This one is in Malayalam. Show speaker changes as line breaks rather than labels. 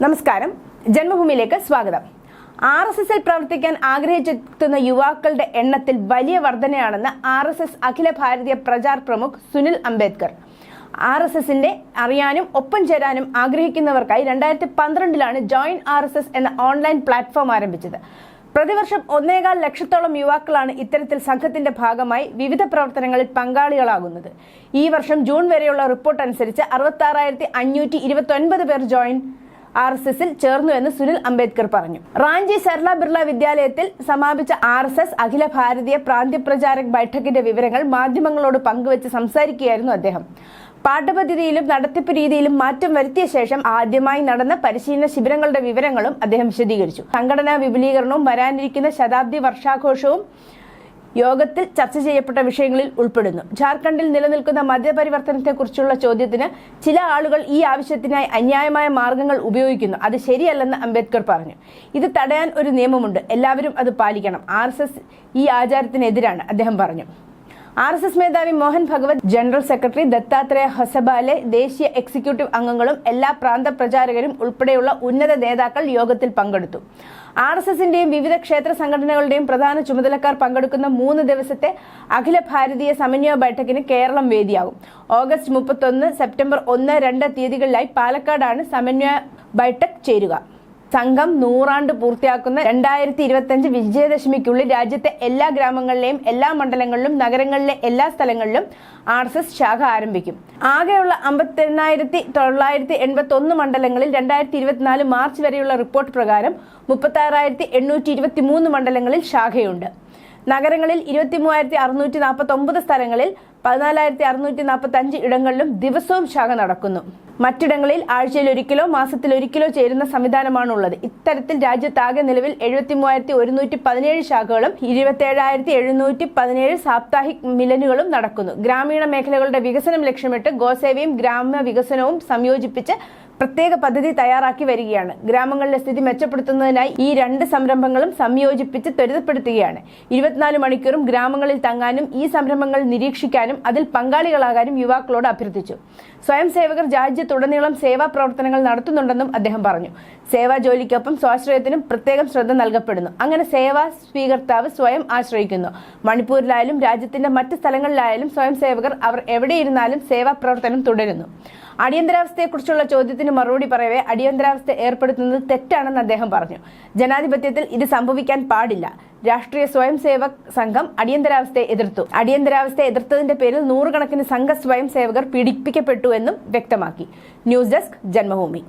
നമസ്കാരം. ജന്മഭൂമിയിലേക്ക് സ്വാഗതം. ആർ എസ് എസിൽ പ്രവർത്തിക്കാൻ ആഗ്രഹിച്ചെത്തുന്ന യുവാക്കളുടെ എണ്ണത്തിൽ വലിയ വർധനയാണെന്ന് ആർ എസ് എസ് അഖില ഭാരതീയ പ്രചാർ പ്രമുഖ് സുനിൽ അംബേദ്കർ. ആർ എസ് എസിന്റെ അറിയാനും ഒപ്പം ചേരാനും ആഗ്രഹിക്കുന്നവർക്കായി രണ്ടായിരത്തി പന്ത്രണ്ടിലാണ് ജോയിൻ ആർ എസ് എസ് എന്ന ഓൺലൈൻ പ്ലാറ്റ്ഫോം ആരംഭിച്ചത്. പ്രതിവർഷം ഒന്നേകാൽ ലക്ഷത്തോളം യുവാക്കളാണ് ഇത്തരത്തിൽ സംഘത്തിന്റെ ഭാഗമായി വിവിധ പ്രവർത്തനങ്ങളിൽ പങ്കാളികളാകുന്നത്. ഈ വർഷം ജൂൺ വരെയുള്ള റിപ്പോർട്ട് അനുസരിച്ച് അറുപത്തി ആറായിരത്തി അഞ്ഞൂറ്റി ഇരുപത്തി ഒൻപത് പേർ ജോയിൻ ആർ എസ് എസിൽ ചേർന്നു എന്ന് സുനിൽ അംബേദ്കർ പറഞ്ഞു. റാഞ്ചി സർല ബിർള വിദ്യാലയത്തിൽ സമാപിച്ച ആർ എസ് എസ് അഖില ഭാരതീയ പ്രാന്ത്യപ്രചാരക് ബൈഠക്കിന്റെ വിവരങ്ങൾ മാധ്യമങ്ങളോട് പങ്കുവച്ച് സംസാരിക്കുകയായിരുന്നു അദ്ദേഹം. പാഠപദ്ധതിയിലും നടത്തിപ്പ് രീതിയിലും മാറ്റം വരുത്തിയ ശേഷം ആദ്യമായി നടന്ന പരിശീലന ശിബിരങ്ങളുടെ വിവരങ്ങളും അദ്ദേഹം വിശദീകരിച്ചു. സംഘടനാ വിപുലീകരണവും വരാനിരിക്കുന്ന ശതാബ്ദി വർഷാഘോഷവും യോഗത്തിൽ ചർച്ച ചെയ്യപ്പെട്ട വിഷയങ്ങളിൽ ഉൾപ്പെടുന്നു. ജാർഖണ്ഡിൽ നിലനിൽക്കുന്ന മദ്യപരിവർത്തനത്തെക്കുറിച്ചുള്ള ചോദ്യത്തിന് ചില ആളുകൾ ഈ ആവശ്യത്തിനായി അന്യായമായ മാർഗങ്ങൾ ഉപയോഗിക്കുന്നു. അത് ശരിയല്ലെന്ന് അംബേദ്കർ പറഞ്ഞു. ഇത് തടയാൻ ഒരു നിയമമുണ്ട്. എല്ലാവരും അത് പാലിക്കണം. ആർ ഈ ആചാരത്തിനെതിരാണ് അദ്ദേഹം പറഞ്ഞു. ആർ എസ് എസ് മേധാവി മോഹൻ ഭഗവത് ജനറൽ സെക്രട്ടറി ദത്താത്രേയ ഹൊസബാലെ ദേശീയ എക്സിക്യൂട്ടീവ് അംഗങ്ങളും എല്ലാ പ്രാന്ത പ്രചാരകരും ഉൾപ്പെടെയുള്ള ഉന്നത നേതാക്കൾ യോഗത്തിൽ പങ്കെടുത്തു. ആർ എസ് എസിന്റെയും വിവിധ ക്ഷേത്ര സംഘടനകളുടെയും പ്രധാന ചുമതലക്കാർ പങ്കെടുക്കുന്ന മൂന്ന് ദിവസത്തെ അഖില ഭാരതീയ സമന്വയ ബൈഠക്കിന് കേരളം വേദിയാകും. ഓഗസ്റ്റ് മുപ്പത്തൊന്ന് സെപ്റ്റംബർ ഒന്ന് രണ്ട് തീയതികളിലായി പാലക്കാടാണ് സമന്വയ ബൈഠക് ചേരുക. സംഘം നൂറാണ്ട് പൂർത്തിയാക്കുന്ന രണ്ടായിരത്തി ഇരുപത്തിയഞ്ച് വിജയദശമിക്കുള്ളിൽ രാജ്യത്തെ എല്ലാ ഗ്രാമങ്ങളിലെയും എല്ലാ മണ്ഡലങ്ങളിലും നഗരങ്ങളിലെ എല്ലാ സ്ഥലങ്ങളിലും ആർ എസ് എസ് ശാഖ ആരംഭിക്കും. ആകെയുള്ള അമ്പത്തെണ്ണായിരത്തി തൊള്ളായിരത്തി എൺപത്തി ഒന്ന് മണ്ഡലങ്ങളിൽ രണ്ടായിരത്തി ഇരുപത്തിനാല് മാർച്ച് വരെയുള്ള റിപ്പോർട്ട് പ്രകാരം മുപ്പത്തി ആറായിരത്തി എണ്ണൂറ്റി ഇരുപത്തി മൂന്ന് മണ്ഡലങ്ങളിൽ ശാഖയുണ്ട്. നഗരങ്ങളിൽ ഇരുപത്തി മൂവായിരത്തി അറുന്നൂറ്റി നാൽപ്പത്തി ഒമ്പത് സ്ഥലങ്ങളിൽ പതിനാലായിരത്തി അറുന്നൂറ്റി നാൽപ്പത്തി അഞ്ച് ഇടങ്ങളിലും ദിവസവും ശാഖ നടക്കുന്നു. മറ്റിടങ്ങളിൽ ആഴ്ചയിൽ ഒരിക്കലോ മാസത്തിൽ ഒരിക്കലോ ചേരുന്ന സംവിധാനമാണ് ഉള്ളത് ഇത്തരത്തിൽ രാജ്യത്താകെ നിലവിൽ എഴുപത്തി മൂവായിരത്തി ഒരുന്നൂറ്റി പതിനേഴ് ശാഖകളും ഇരുപത്തേഴായിരത്തി എഴുന്നൂറ്റി പതിനേഴ് സാപ്താഹിക് മിലനുകളും നടക്കുന്നു. ഗ്രാമീണ മേഖലകളുടെ വികസനം ലക്ഷ്യമിട്ട് ഗോസേവയും ഗ്രാമ വികസനവും സംയോജിപ്പിച്ച് പ്രത്യേക പദ്ധതി തയ്യാറാക്കി വരികയാണ്. ഗ്രാമങ്ങളിലെ സ്ഥിതി മെച്ചപ്പെടുത്തുന്നതിനായി ഈ രണ്ട് സംരംഭങ്ങളും സംയോജിപ്പിച്ച് ത്വരിതപ്പെടുത്തുകയാണ്. ഇരുപത്തിനാല് മണിക്കൂറും ഗ്രാമങ്ങളിൽ തങ്ങാനും ഈ സംരംഭങ്ങൾ നിരീക്ഷിക്കാനും അതിൽ പങ്കാളികളാകാനും യുവാക്കളോട് അഭ്യർത്ഥിച്ചു. സ്വയം സേവകർ രാജ്യത്തുടനീളം സേവാ പ്രവർത്തനങ്ങൾ നടത്തുന്നുണ്ടെന്നും അദ്ദേഹം പറഞ്ഞു. സേവാ ജോലിക്കൊപ്പം സ്വാശ്രയത്തിനും പ്രത്യേകം ശ്രദ്ധ നൽകപ്പെടുന്നു. അങ്ങനെ സേവാ സ്വീകർത്താവ് സ്വയം ആശ്രയിക്കുന്നു. മണിപ്പൂരിലായാലും രാജ്യത്തിന്റെ മറ്റ് സ്ഥലങ്ങളിലായാലും സ്വയം സേവകർ അവർ എവിടെയിരുന്നാലും സേവാ പ്രവർത്തനം തുടരുന്നു. അടിയന്തരാവസ്ഥയെക്കുറിച്ചുള്ള ചോദ്യത്തിന് മറുപടി പറയവേ അടിയന്തരാവസ്ഥ ഏർപ്പെടുത്തുന്നത് തെറ്റാണെന്ന് അദ്ദേഹം പറഞ്ഞു. ജനാധിപത്യത്തിൽ ഇത് സംഭവിക്കാൻ പാടില്ല. രാഷ്ട്രീയ സ്വയം സേവക് സംഘം അടിയന്തരാവസ്ഥയെ എതിർത്തു. അടിയന്തരാവസ്ഥയെ എതിർത്തതിന്റെ പേരിൽ നൂറുകണക്കിന് സംഘ സ്വയം സേവകർ പീഡിപ്പിക്കപ്പെട്ടു എന്നും വ്യക്തമാക്കി. News desk Janmabhumi.